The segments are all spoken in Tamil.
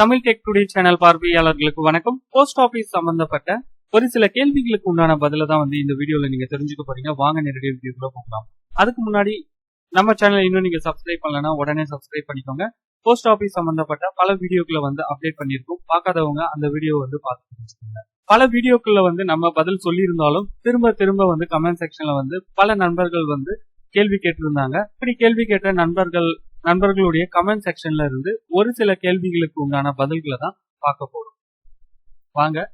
தமிழ் டெக் டுடே சேனல் பார்வையாளர்களுக்கு வணக்கம். போஸ்ட் ஆபீஸ் சம்பந்தப்பட்ட ஒரு சில கேள்விகளுக்கு உண்டான பதில தான் வந்து இந்த வீடியோல நீங்க தெரிஞ்சுக்க போறீங்க. வாங்க நேரடியாக வீடியோக்குள்ள போகலாம். அதுக்கு முன்னாடி நம்ம சேனல் இன்னும் நீங்க சப்ஸ்கிரைப் பண்ணலன்னா உடனே சப்ஸ்கிரைப் பண்ணிக்கோங்க. போஸ்ட் ஆபீஸ் சம்பந்தப்பட்ட பல வீடியோக்களை வந்து அப்டேட் பண்ணியிருக்கோம். பார்க்காதவங்க அந்த வீடியோ வந்து பார்த்து தெரிஞ்சுக்கோங்க. பல வீடியோக்குள்ள வந்து நம்ம பதில் சொல்லியிருந்தாலும் திரும்ப திரும்ப வந்து கமெண்ட் செக்ஷன்ல வந்து பல நண்பர்கள் வந்து கேள்வி கேட்டிருந்தாங்க. இப்படி கேள்வி கேட்ட நண்பர்கள் நண்பர்களுடைய கமெண்ட் செக்ஷன்ல இருந்து ஒரு சில கேள்விகளுக்கு உண்டான பதில்களை தான் பார்க்க போறோம். வாங்க.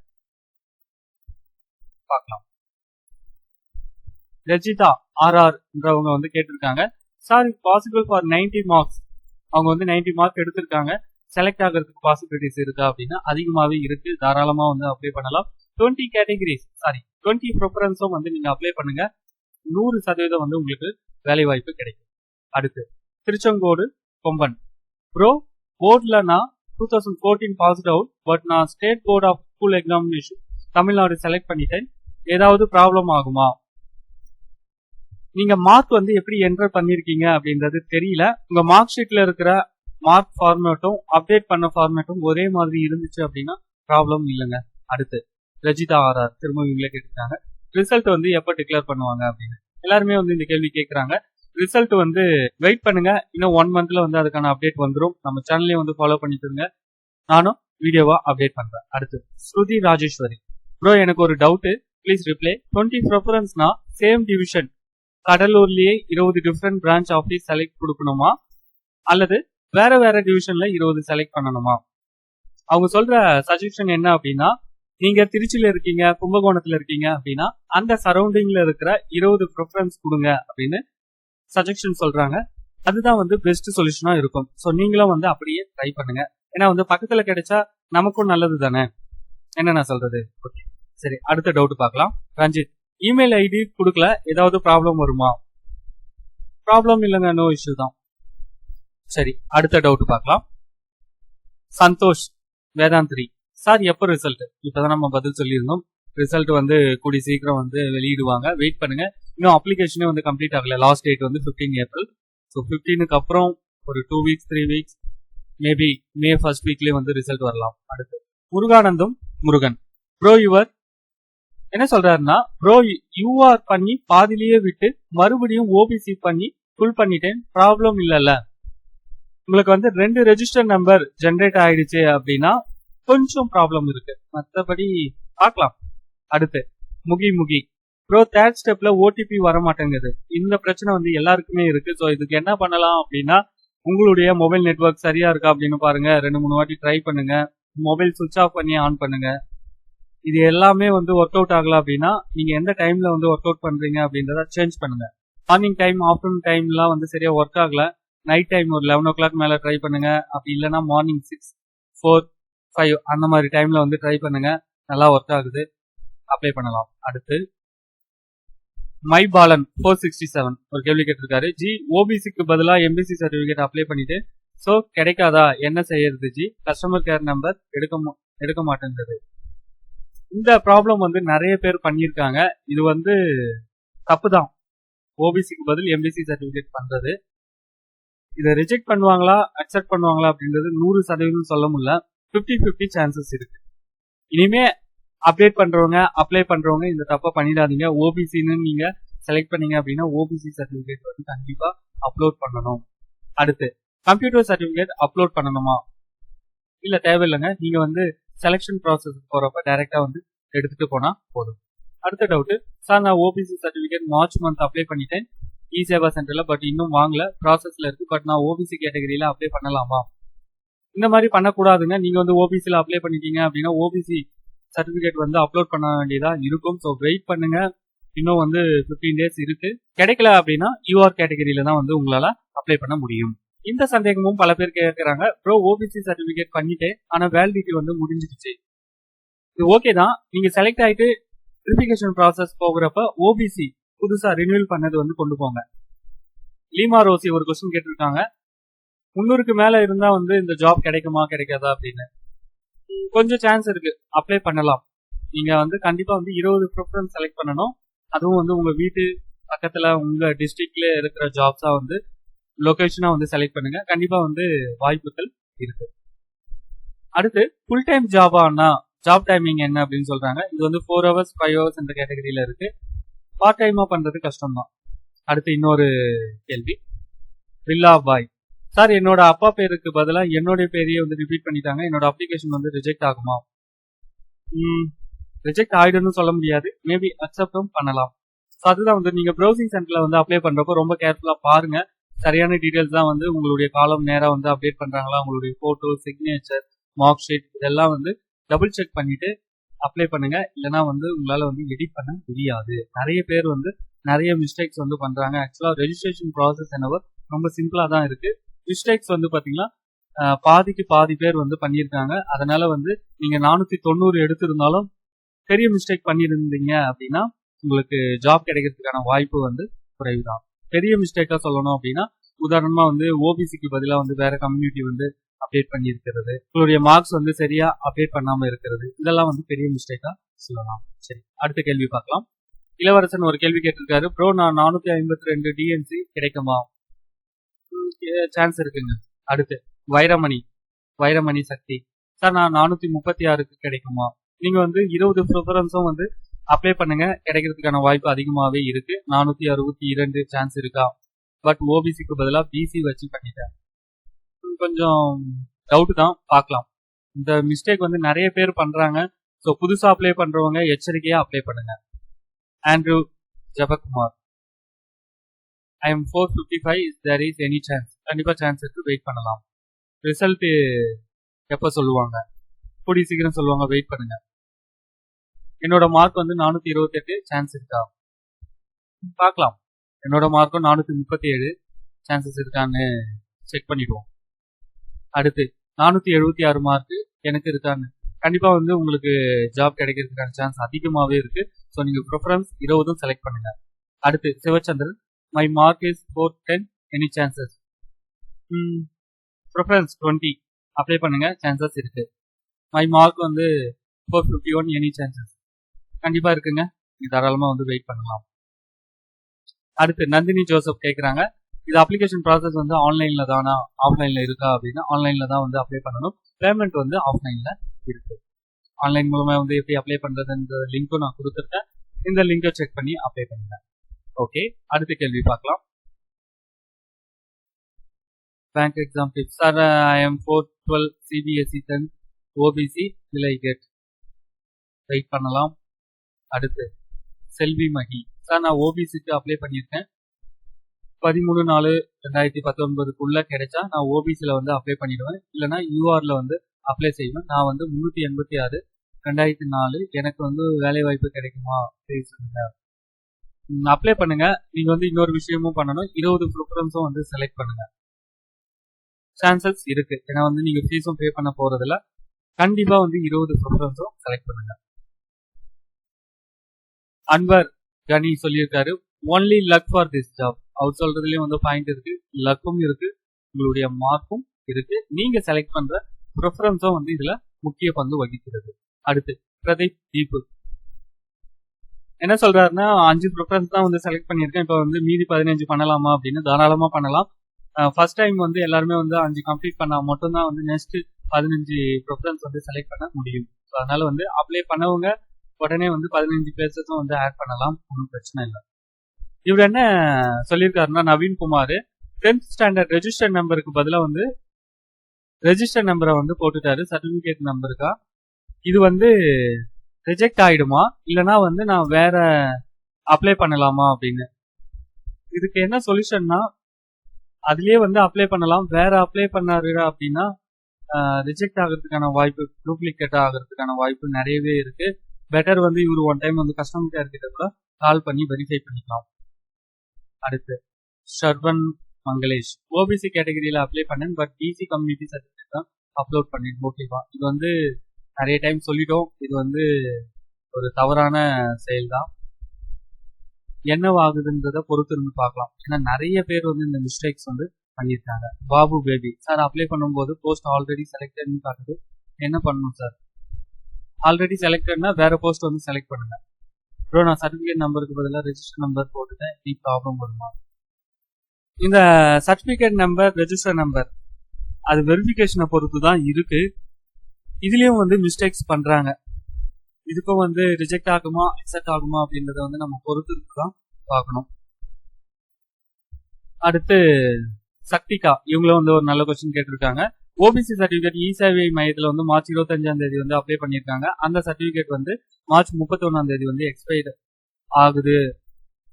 பார்க்கலாம். ரஜிதா ஆர் ஆர்ன்றவங்க வந்து கேட்டிருக்காங்க. சார் பாசிபிள் ஃபார் 90 மார்க்ஸ் அவங்க வந்து 90 மார்க் எடுத்திருக்காங்க. செலக்ட் ஆகிறதுக்கு பாசிபிலிட்டிஸ் இருக்கா அப்படின்னா அதிகமாகவே இருக்கு. தாராளமாக வந்து அப்ளை பண்ணலாம். 20 கேட்டகரிஸ் சாரி 20 ப்ரிஃபரன்ஸும் வந்து நீங்கள் அப்ளை பண்ணுங்க. நூறு சதவீதம் வந்து உங்களுக்கு வேலை வாய்ப்பு கிடைக்கும். அடுத்து. திருச்செங்கோடு கொம்பன். ப்ரோ போர்டில் நான் two thousand fourteen passed out but நான் state board of school examination Tamil Nadu select பண்ணிட்டேன். ஏதாவது ப்ராப்ளம் ஆகுமா? நீங்க மார்க் வந்து எப்படி என்டர் பண்ணிருக்கீங்க அப்படின்றது தெரியல. உங்க மார்க் ஷீட்ல இருக்கிற மார்க் ஃபார்மேட்டும் அப்டேட் பண்ண ஃபார்மேட்டும் ஒரே மாதிரி இருந்துச்சு அப்படின்னா ப்ராப்ளம் இல்லைங்க. அடுத்து ரஜிதா ஆர்ஆர் திரும்ப இவங்களே கேட்டுக்கிட்டாங்க. ரிசல்ட் வந்து எப்போ டிக்ளேர் பண்ணுவாங்க அப்படின்னு. எல்லாருமே வந்து இந்த கேள்வி கேட்குறாங்க ரிசல்ட் வந்து வெயிட் பண்ணுங்க. இன்னும் ஒன் மந்த்ல வந்து அதுக்கான அப்டேட் வந்துடும் நம்ம சேனல்லையும் வந்து ஃபாலோ பண்ணிட்டுருங்க நானும் வீடியோவா அப்டேட் பண்றேன். அடுத்து ஸ்ருதி ராஜேஸ்வரி. ப்ரோ எனக்கு ஒரு டவுட் ப்ளீஸ் ரிப்ளை டுவெண்ட்டி ப்ரிஃபரன்ஸ்னா சேம் டிவிஷன் கடலூர்லயே இருபது டிஃப்ரெண்ட் பிரான்ச் ஆஃபீஸ் செலக்ட் கொடுக்கணுமா? அல்லது வேற வேற டிவிஷன்ல இருபது செலக்ட் பண்ணணுமா? அவங்க சொல்ற சஜஷன் என்ன அப்படின்னா நீங்க திருச்சியில இருக்கீங்க கும்பகோணத்துல இருக்கீங்க அப்படின்னா அந்த சரௌண்டிங்ல இருக்கிற இருபது ப்ரிஃபரன்ஸ் கொடுங்க அப்படின்னு சஜஷன் சொல்றாங்க. அதுதான் வந்து பெஸ்ட் சொல்யூஷனா இருக்கும். ஸோ நீங்களும் வந்து அப்படியே ட்ரை பண்ணுங்க. ஏன்னா வந்து பக்கத்துல கிடைச்சா நமக்கும் நல்லது தானே? என்ன நான் சொல்றது? ஓகே சரி அடுத்த டவுட் பார்க்கலாம். ரஞ்சித் இமெயில் ஐடி கொடுக்கல. ஏதாவது ப்ராப்ளம் வருமா? ப்ராப்ளம் இல்லைங்க நோ இஷ்யூ தான். சரி அடுத்த டவுட் பார்க்கலாம். சந்தோஷ் வேதாந்திரி. சார் எப்போ ரிசல்ட் இப்போதான் நம்ம பதில் சொல்லியிருந்தோம். ரிசல்ட் வந்து கூடி சீக்கிரம் வந்து வெளியிடுவாங்க. வெயிட் பண்ணுங்க. இன்னும் அப்ளிகேஷனே வந்து கம்ப்ளீட் ஆகல. லாஸ்ட் டேட் வந்து ஃபிஃப்டீன் ஏப்ரல் ஸோ ஃபிஃப்டீனுக்கு அப்புறம் ஒரு two weeks three weeks maybe May first வீக்லேயே வந்து ரிசல்ட் வரலாம். அடுத்து முருகானந்தம் முருகன். ப்ரோ யுவர் என்ன சொல்றாருன்னா ப்ரோ யூஆர் பண்ணி பாதிலேயே விட்டு மறுபடியும் ஓபிசி பண்ணி ஃபுல் பண்ணிட்டேன். ப்ராப்ளம் இல்லைல்ல. உங்களுக்கு வந்து ரெண்டு ரெஜிஸ்டர் நம்பர் ஜென்ரேட் ஆயிடுச்சு அப்படின்னா கொஞ்சம் ப்ராப்ளம் இருக்கு. மற்றபடி பார்க்கலாம். அடுத்து முகி முகி. ப்ரோ தேர்ட் ஸ்டெப்ல ஓடிபி வர மாட்டேங்குது இந்த பிரச்சனை வந்து எல்லாருக்குமே இருக்கு. ஸோ இதுக்கு என்ன பண்ணலாம் அப்படின்னா உங்களுடைய மொபைல் நெட்ஒர்க் சரியா இருக்கா அப்படின்னு பாருங்க. ரெண்டு மூணு வாட்டி ட்ரை பண்ணுங்க. மொபைல் சுவிச் ஆஃப் பண்ணி ஆன் பண்ணுங்க. இது எல்லாமே வந்து ஒர்க் அவுட் ஆகல அப்படின்னா நீங்க எந்த டைம்ல வந்து ஒர்க் அவுட் பண்றீங்க அப்படின்றத சேஞ்ச் பண்ணுங்க. மார்னிங் டைம் ஆஃப்டர்நூன் டைம்லாம் வந்து சரியா ஒர்க் ஆகல. நைட் டைம் ஒரு லெவன் ஓ கிளாக் மேல ட்ரை பண்ணுங்க. அப்படி இல்லைன்னா மார்னிங் சிக்ஸ் ஃபோர் ஃபைவ் அந்த மாதிரி டைம்ல வந்து ட்ரை பண்ணுங்க. நல்லா ஒர்க் ஆகுது. அப்ளை பண்ணலாம். அடுத்து my Balan four sixty seven ஒரு கேள்வி கேட்டிருக்காரு. ஜி ஓபிசிக்கு பதிலாக எம்பிசி சர்டிஃபிகேட் அப்ளை பண்ணிட்டு ஸோ கிடைக்காதா? என்ன செய்யறது ஜி? கஸ்டமர் கேர் நம்பர் எடுக்க மா- எடுக்க மாட்டேங்குது இந்த ப்ராப்ளம் வந்து நிறைய பேர் பண்ணியிருக்காங்க. இது வந்து தப்பு தான் ஓபிசிக்கு பதில் எம்பிசி சர்டிஃபிகேட் பண்றது. இதை ரிஜெக்ட் பண்ணுவாங்களா? அக்செப்ட் பண்ணுவாங்களா அப்படின்றது நூறு சதவீதம் சொல்ல முடியல. ஃபிஃப்டி ஃபிஃப்டி சான்சஸ் இருக்கு. இனிமே அப்டேட் பண்றவங்க அப்ளை பண்றவங்க இந்த தப்பை பண்ணிடாதீங்க. ஓபிசின்னு நீங்க செலக்ட் பண்ணீங்க அப்படின்னா ஓபிசி சர்டிபிகேட் வந்து கண்டிப்பா அப்லோட் பண்ணணும். அடுத்து கம்ப்யூட்டர் சர்டிபிகேட் அப்லோட் பண்ணணுமா? இல்ல தேவையில்லைங்க. நீங்க வந்து செலெக்ஷன் ப்ராசஸ் போறப்ப டைரக்டா வந்து எடுத்துட்டு போனா போதும். அடுத்த டவுட் சார் நான் OBC certificate March month apply பண்ணிட்டேன். இ சேவா சென்டர்ல பட் இன்னும் வாங்கல. ப்ராசஸ்ல இருக்கு பட் நான் ஓபிசி கேட்டகரியில அப்ளை பண்ணலாமா? இந்த மாதிரி பண்ணக்கூடாதுங்க. நீங்க வந்து ஓபிசில அப்ளை பண்ணிட்டீங்க அப்படின்னா ஓபிசி சர்டிபிகேட் வந்து அப்லோட் பண்ண வேண்டியதா இருக்கும். ஸோ வெயிட் பண்ணுங்க. இன்னும் வந்து 15 டேஸ் இருக்கு. கிடைக்கல அப்படின்னா யூஆர் கேட்டகரியில தான் வந்து உங்களால அப்ளை பண்ண முடியும். இந்த சந்தேகமும் பல பேர் கேட்கிறாங்க. ப்ரோ ஓபிசி சர்டிபிகேட் பண்ணிட்டேன். ஆனா வேலிடிட்டி வந்து முடிஞ்சிருச்சு இது ஓகே தான். நீங்க செலக்ட் ஆயிட்டு வெரிஃபிகேஷன் ப்ராசஸ் போகிறப்ப ஓபிசி புதுசா ரினியூவல் பண்ணது வந்து கொண்டு போங்க. லீமா ரோசி ஒரு கொஸ்டின் கேட்டிருக்காங்க. முன்னூறுக்கு மேல இருந்தா வந்து இந்த ஜாப் கிடைக்குமா கிடைக்காதா அப்படின்னு. கொஞ்சம் சான்ஸ் இருக்கு. அப்ளை பண்ணலாம். நீங்க வந்து கண்டிப்பா வந்து இருபது ப்ரிஃபரன்ஸ் செலக்ட் பண்ணணும். அதுவும் வந்து உங்க வீட்டு பக்கத்துல உங்க டிஸ்ட்ரிக்ட்ல இருக்கிற ஜாப்ஸா வந்து லொகேஷனா வந்து செலக்ட் பண்ணுங்க. கண்டிப்பா வந்து வாய்ப்புகள் இருக்கு. அடுத்து ஃபுல் டைம் ஜாபானா ஜாப் டைமிங் என்ன அப்படின்னு சொல்றாங்க. இது வந்து ஃபோர் ஹவர்ஸ் ஃபைவ் ஹவர்ஸ் இந்த கேட்டகரியில இருக்கு. பார்ட் டைமா பண்றது கஷ்டம் தான் அடுத்து இன்னொரு கேள்வி. பில்லா பாய் சார் என்னோட அப்பா பேருக்கு பதிலாக என்னுடைய பேரையே வந்து ரிப்பீட் பண்ணிட்டாங்க. என்னோட அப்ளிகேஷன் வந்து ரிஜெக்ட் ஆகுமா? ரிஜெக்ட் ஆயிடும்னு சொல்ல முடியாது. மேபி அக்செப்டும் பண்ணலாம். ஸோ அதுதான் வந்து நீங்கள் ப்ரௌசிங் சென்டரில் வந்து அப்ளை பண்ணுறப்போ ரொம்ப கேர்ஃபுல்லாக பாருங்கள் சரியான டீடைல்ஸ் தான் வந்து உங்களுடைய காலம் நேராக வந்து அப்டேட் பண்ணுறாங்களா உங்களுடைய ஃபோட்டோ சிக்னேச்சர் மார்க் ஷீட் இதெல்லாம் வந்து டபுள் செக் பண்ணிட்டு அப்ளை பண்ணுங்க. இல்லைன்னா வந்து உங்களால் வந்து எடிட் பண்ண முடியாது. நிறைய பேர் வந்து நிறைய மிஸ்டேக்ஸ் வந்து பண்ணுறாங்க ஆக்சுவலாக ரெஜிஸ்ட்ரேஷன் ப்ராசஸ் என்னவோ ரொம்ப சிம்பிளாக தான் இருக்குது மிஸ்டேக்ஸ் வந்து பாத்தீங்கன்னா பாதிக்கு பாதி பேர் வந்து பண்ணியிருக்காங்க. அதனால வந்து நீங்க நானூத்தி தொண்ணூறு எடுத்திருந்தாலும் பெரிய மிஸ்டேக் பண்ணியிருந்தீங்க அப்படின்னா உங்களுக்கு ஜாப் கிடைக்கிறதுக்கான வாய்ப்பு வந்து குறைவுதான். பெரிய மிஸ்டேக்கா சொல்லணும் அப்படின்னா உதாரணமா வந்து ஓபிசிக்கு பதிலாக வந்து வேற கம்யூனிட்டி வந்து அப்டேட் பண்ணியிருக்கிறது. உங்களுடைய மார்க்ஸ் வந்து சரியா அப்டேட் பண்ணாம இருக்கிறது. இதெல்லாம் வந்து பெரிய மிஸ்டேக்கா சொல்லலாம். சரி அடுத்த கேள்வி பார்க்கலாம். இளவரசன் ஒரு கேள்வி கேட்டிருக்காரு. ப்ரோ நான் நானூத்தி ஐம்பத்தி ரெண்டு டிஎன்சி கிடைக்குமா? சான்ஸ் இருக்குங்க. அடுத்து வைரமணி. வைரமணி சக்தி. சார் நான் நானூத்தி முப்பத்தி ஆறுக்கு கிடைக்குமா? நீங்க வந்து இருபது ப்ரிஃபரன்ஸும் வந்து அப்ளை பண்ணுங்க. கிடைக்கிறதுக்கான வாய்ப்பு அதிகமாவே இருக்கு. நானூத்தி அறுபத்தி இரண்டு சான்ஸ் இருக்கா? பட் ஓபிசிக்கு பதிலாக பிசி வச்சு பண்ணிட்டேன். கொஞ்சம் டவுட் தான். பார்க்கலாம். இந்த மிஸ்டேக் வந்து நிறைய பேர் பண்றாங்க. ஸோ புதுசாக அப்ளை பண்றவங்க எச்சரிக்கையா அப்ளை பண்ணுங்க. Andrew Jabakumar. I am four fifty five there is any chance கண்டிப்பாக சான்ஸ் இருக்கு வெயிட் பண்ணலாம். ரிசல்ட் எப்போ சொல்லுவாங்க? கூடி சீக்கிரம் சொல்லுவாங்க வெயிட் பண்ணுங்க. என்னோட மார்க் வந்து நானூத்தி இருபத்தெட்டு சான்ஸ் இருக்கா? பார்க்கலாம். என்னோட மார்க்கும் நானூத்தி முப்பத்தி ஏழு சான்சஸ் இருக்கான்னு செக் பண்ணிடுவோம். அடுத்து நானூத்தி எழுபத்தி ஆறு மார்க் எனக்கு இருக்கான்னு. கண்டிப்பா வந்து உங்களுக்கு ஜாப் கிடைக்கிறதுக்கான சான்ஸ் அதிகமாகவே இருக்கு. ஸோ நீங்க ப்ரிஃபரன்ஸ் இருபதும் செலக்ட் பண்ணுங்க. அடுத்து Sivachandran my mark is four ten any chances preference twenty apply பண்ணுங்க. சான்சஸ் இருக்கு. மை மார்க் வந்து four fifty one any chances கண்டிப்பாக இருக்குங்க. நீங்கள் தாராளமாக வந்து வெயிட் பண்ணலாம். அடுத்து நந்தினி ஜோசப் கேட்குறாங்க இது அப்ளிகேஷன் ப்ராசஸ் வந்து ஆன்லைனில் தானா? ஆஃப்லைனில் இருக்கா அப்படின்னா ஆன்லைனில் தான் வந்து அப்ளை பண்ணணும். பேமெண்ட் வந்து ஆஃப்லைனில் இருக்கு. ஆன்லைன் மூலமாக வந்து எப்படி அப்ளை பண்ணுறதுன்ற லிங்க்கும் நான் கொடுத்துருக்கேன் இந்த லிங்கை செக் பண்ணி அப்ளை பண்ணுங்க. ஓகே அடுத்த கேள்வி பார்க்கலாம். Bank exam tips sir I am four twelve CBSE ten OBC will get get. பண்ணலாம். அடுத்து செல்வி மகி. சார் நான் ஓபிசிக்கு அப்ளை பண்ணியிருக்கேன். பதிமூணு நாலு ரெண்டாயிரத்தி பத்தொன்பதுக்குள்ள கிடைச்சா நான் ஓபிசியில் வந்து அப்ளை பண்ணிடுவேன். இல்லைனா யூஆரில் வந்து அப்ளை செய்வேன். நான் வந்து முந்நூற்றி எண்பத்தி ஆறு ரெண்டாயிரத்தி நாலு எனக்கு வந்து வேலை வாய்ப்பு கிடைக்குமா பேசுங்க அப்ளை பண்ணுங்க. நீங்க வந்து இன்னொரு விஷயமும் பண்ணணும். இருபது ப்ரிஃபரன்ஸும் வந்து செலக்ட் பண்ணுங்க. சான்சஸ் இருக்கு. ஏன்னா வந்து நீங்க ஃபீஸும் பே பண்ண போறதுல கண்டிப்பா வந்து இருபது ப்ரிஃபரன்ஸும் செலக்ட் பண்ணுங்க. அன்பர் கனி சொல்லியிருக்காரு only luck for this job அவர் சொல்றதுலயும் வந்து பாயிண்ட் இருக்கு. லக்கும் இருக்கு. உங்களுடைய மார்க்கும் இருக்கு. நீங்க செலக்ட் பண்ற ப்ரிஃபரன்ஸும் வந்து இதுல முக்கிய பங்கு வகிக்கிறது. அடுத்து பிரதீப் தீபு. என்ன சொல்றாருன்னா அஞ்சு ப்ரிஃபரன்ஸ் தான் வந்து செலக்ட் பண்ணியிருக்கேன். இப்போ வந்து மீதி பதினஞ்சு பண்ணலாமா அப்படின்னு தாராளமா பண்ணலாம். ஃபர்ஸ்ட் டைம் வந்து எல்லாருமே வந்து அஞ்சு கம்ப்ளீட் பண்ணா மட்டும்தான் வந்து நெக்ஸ்ட் பதினஞ்சு ப்ரிஃபரன்ஸ் வந்து செலக்ட் பண்ண முடியும். ஸோ அதனால வந்து அப்ளை பண்ணவங்க உடனே வந்து பதினஞ்சு பிளேசஸும் வந்து ஆட் பண்ணலாம். ஒன்றும் பிரச்சனை இல்லை. இவர் என்ன சொல்லியிருக்காருன்னா Naveen Kumar tenth standard register நம்பருக்கு பதிலாக வந்து ரெஜிஸ்டர் நம்பரை வந்து போட்டுட்டாரு. சர்டிபிகேட் நம்பருக்கா இது வந்து ரிஜெக்ட் ஆயிடுமா? இல்லனா வந்து நான் வேற அப்ளை பண்ணலாமா அப்படின்னு. இதுக்கு என்ன சொல்யூஷன்னா அதுலயே வந்து அப்ளை பண்ணலாம். வேற அப்ளை பண்ணாரு அப்படின்னா ரிஜெக்ட் ஆகிறதுக்கான வாய்ப்பு டூப்ளிகேட் ஆகிறதுக்கான வாய்ப்பு நிறையவே இருக்கு. பெட்டர் வந்து இவர் ஒன் டைம் வந்து கஸ்டமர் கேர் கிட்ட கூட கால் பண்ணி வெரிஃபை பண்ணிக்கலாம். அடுத்து ஷர்வன் மங்களேஷ் ஓபிசி கேட்டகரியில அப்ளை பண்ணேன் பட் பிசி கம்யூனிட்டி சர்டிஃபிகேட் தான் அப்லோட் பண்ணேன் ஓகேவா இது வந்து நிறைய டைம் சொல்லிட்டோம். இது வந்து ஒரு தவறான செயல் தான் என்னவாகுதுன்றத பொறுத்து இருந்து பார்க்கலாம். ஏன்னா நிறைய பேர் வந்து இந்த மிஸ்டேக்ஸ் வந்து பண்ணியிருக்காங்க. பாபு பேபி சார் அப்ளை பண்ணும்போது போஸ்ட் ஆல்ரெடி செலக்டட்னு காட்டுது என்ன பண்ணணும் சார்? ஆல்ரெடி செலக்டட்னா வேற போஸ்ட் வந்து செலக்ட் பண்ணுங்க. ப்ரோ நான் சர்டிஃபிகேட் நம்பருக்கு பதிலாக ரெஜிஸ்டர் நம்பர் போட்டுட்டேன். நீ ப்ராப்ளம் வருமா? இந்த சர்டிஃபிகேட் நம்பர் ரெஜிஸ்டர் நம்பர் அது வெரிஃபிகேஷனை பொறுத்து தான் இருக்கு. இதுலயும் வந்து மிஸ்டேக்ஸ் பண்றாங்க. இதுக்கும் வந்து ரிஜெக்ட் ஆகுமா அக்செப்ட் ஆகுமா அப்படின்றத வந்து நம்ம பொறுத்து தான் பார்க்கணும். அடுத்து சக்திகா. இவங்களும் வந்து ஒரு நல்ல கொஸ்டின் கேட்டிருக்காங்க. ஓபிசி சர்டிபிகேட் இ சேவை மையத்தில் வந்து மார்ச் இருபத்தஞ்சாம் தேதி வந்து அப்ளை பண்ணியிருக்காங்க. அந்த சர்டிபிகேட் வந்து மார்ச் முப்பத்தொன்னாம் தேதி வந்து எக்ஸ்பைர்டு ஆகுது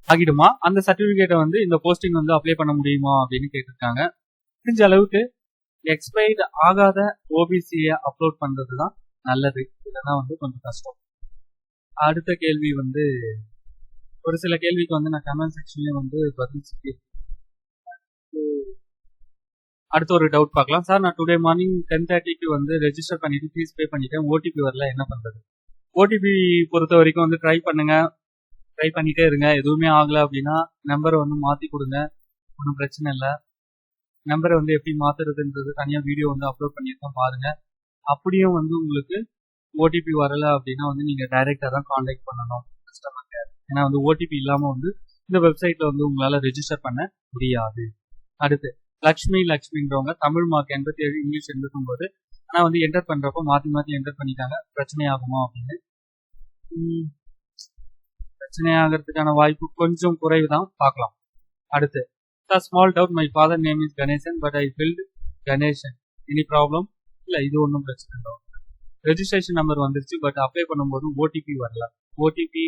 ஆகிடுமா? அந்த சர்டிபிகேட்டை வந்து இந்த போஸ்டிங் வந்து அப்ளை பண்ண முடியுமா அப்படின்னு கேட்டிருக்காங்க. முடிஞ்ச அளவுக்கு எக்ஸ்பைர்டு ஆகாத ஓபிசியை அப்லோட் பண்றது தான் நல்லது. இல்லைன்னா வந்து கொஞ்சம் கஷ்டம். அடுத்த கேள்வி வந்து ஒரு சில கேள்விக்கு வந்து நான் கமெண்ட் செக்ஷன்லேயே வந்து பதில் சொல்லி ஒரு டவுட் பார்க்கலாம். சார் நான் டுடே மார்னிங் டென் தேர்ட்டிக்கு வந்து ரெஜிஸ்டர் பண்ணிட்டு ஃபீஸ் பே பண்ணிட்டேன். ஓடிபி வரல என்ன பண்ணுறது ஓடிபி பொறுத்த வரைக்கும் வந்து ட்ரை பண்ணுங்க. ட்ரை பண்ணிட்டே இருங்க. எதுவுமே ஆகலை அப்படின்னா நம்பரை வந்து மாற்றி கொடுங்க. ஒன்றும் பிரச்சனை இல்லை. நம்பரை வந்து எப்படி மாத்துறதுன்றது தனியாக வீடியோ வந்து அப்லோட் பண்ணியிருக்கோம் பாருங்க. அப்படியும் வந்து உங்களுக்கு ஓடிபி வரல அப்படின்னா வந்து நீங்க டைரக்டா தான் காண்டாக்ட் பண்ணணும் கஸ்டமர் கேர் ஏன்னா வந்து ஓடிபி இல்லாம வந்து இந்த வெப்சைட்ல வந்து உங்களால ரெஜிஸ்டர் பண்ண முடியாது. அடுத்து லக்ஷ்மி லக்ஷ்மின்றவங்க தமிழ் மார்க் எண்பத்தி ஏழு இங்கிலீஷ் எண்பத்தி ஒன்பது ஆனா வந்து என்டர் பண்றப்போ மாத்தி மாத்தி என்டர் பண்ணிட்டாங்க. பிரச்சனை ஆகுமா அப்படின்னு? பிரச்சனை ஆகிறதுக்கான வாய்ப்பு கொஞ்சம் குறைவு தான் பார்க்கலாம். அடுத்து small doubt my father name is Ganesan but I filled Ganesan any problem இல்லை இது ஒன்றும் பிரச்சனை இல்லை. ரெஜிஸ்ட்ரேஷன் நம்பர் வந்துருச்சு பட் அப்ளை பண்ணும்போது ஓடிபி வரல. ஓடிபி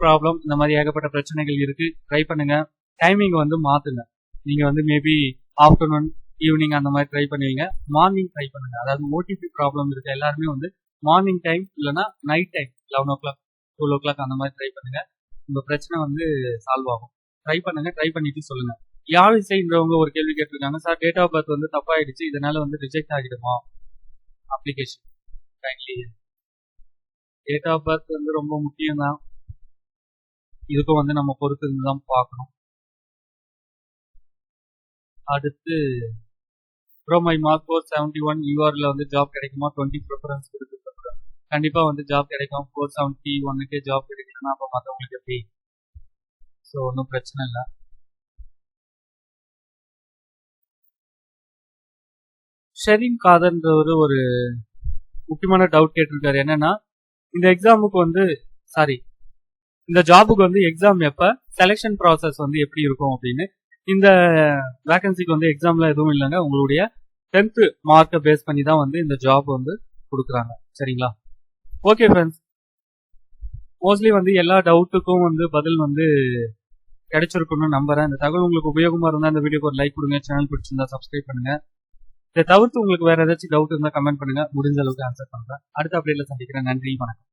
ப்ராப்ளம் இந்த மாதிரி ஏகப்பட்ட பிரச்சனைகள் இருக்கு. ட்ரை பண்ணுங்க. டைமிங் வந்து மாத்துங்க நீங்க வந்து மேபி ஆஃப்டர்நூன் ஈவினிங் அந்த மாதிரி ட்ரை பண்ணுவீங்க. மார்னிங் ட்ரை பண்ணுங்க. அதாவது ஓடிபி ப்ராப்ளம் இருக்குது எல்லாருமே வந்து மார்னிங் டைம் இல்லைனா night time eleven o'clock twelve o'clock அந்த மாதிரி ட்ரை பண்ணுங்க. உங்க பிரச்சனை வந்து சால்வ் ஆகும். ட்ரை பண்ணுங்க ட்ரை பண்ணிட்டு சொல்லுங்க. யாழிசைன்றவங்க ஒரு கேள்வி கேட்டிருக்காங்க. சார் டேட் ஆஃப் பர்த் வந்து தப்பாயிடுச்சு. இதனால வந்து reject ஆகிடுமா? Application kindly date of birth வந்து ரொம்ப முக்கியம் தான் இதுக்கும் வந்து நம்ம பொறுத்து இருந்து தான் பார்க்கணும். அடுத்து bro my mark four seventy one யூஆர்ல வந்து ஜாப் கிடைக்குமா? டுவெண்ட்டி ப்ரிஃபரன்ஸ் இருக்கு கண்டிப்பா வந்து ஜாப் கிடைக்கும். ஃபோர் செவன்டி ஒன்னுக்கே ஜாப் கிடைக்கலன்னா அப்போ மற்றவங்களுக்கு எப்படி? ஸோ ஒன்றும் பிரச்சனை இல்லை. ஷெரீன் காதர்ன்றவர் ஒரு முக்கியமான டவுட் கேட்டிருக்காரு. என்னன்னா இந்த எக்ஸாமுக்கு வந்து சாரி இந்த ஜாபுக்கு வந்து எக்ஸாம் எப்போ செலெக்ஷன் ப்ராசஸ் வந்து எப்படி இருக்கும் அப்படின்னு இந்த வேகன்சிக்கு வந்து எக்ஸாம்ல எதுவும் இல்லைங்க. உங்களுடைய டென்த்து மார்க்கை பேஸ் பண்ணி தான் வந்து இந்த ஜாப் வந்து கொடுக்குறாங்க. சரிங்களா? ஓகே ஃப்ரெண்ட்ஸ் மோஸ்ட்லி வந்து எல்லா டவுட்டுக்கும் வந்து பதில் வந்து கிடைச்சிருக்கும்னு நம்புறேன். இந்த தகவல் உங்களுக்கு உபயோகமா இருந்தா இந்த வீடியோக்கு ஒரு லைக் கொடுங்க சேனல் பிடிச்சிருந்தா சப்ஸ்கிரைப் பண்ணுங்க. இதை தவிர்த்து உங்களுக்கு வேற ஏதாச்சும் டவுட் இருந்தா கமெண்ட் பண்ணுங்க. முடிஞ்ச அளவுக்கு ஆன்சர் பண்றேன். அடுத்த அப்படியில் சந்திக்கிறேன். நன்றி வணக்கம்.